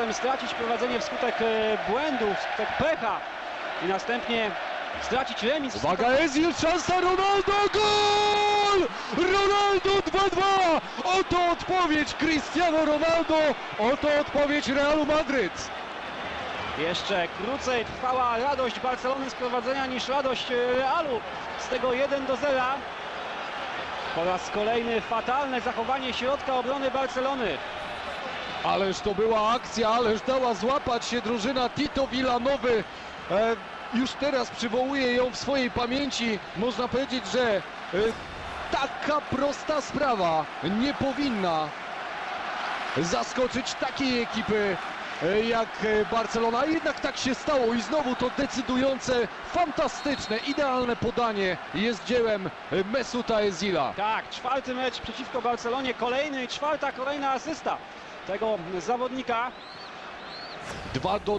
Stracić prowadzenie wskutek e, błędów, wskutek pecha i następnie stracić remis. Uwaga, Ezil, szansa Ronaldo, gol! Ronaldo 2-2! Oto odpowiedź Cristiano Ronaldo, oto odpowiedź Realu Madryt. Jeszcze krócej trwała radość Barcelony z prowadzenia niż radość e, Realu z tego 1 do 0. Po raz kolejny fatalne zachowanie środka obrony Barcelony. Ależ to była akcja, ależ dała złapać się drużyna Tito Villanowy. E, już teraz przywołuje ją w swojej pamięci. Można powiedzieć, że e, taka prosta sprawa nie powinna zaskoczyć takiej ekipy e, jak e, Barcelona. Jednak tak się stało i znowu to decydujące, fantastyczne, idealne podanie jest dziełem e, Mesuta Ezila. Tak, czwarty mecz przeciwko Barcelonie, kolejny czwarta kolejna asysta tego zawodnika. Dwa do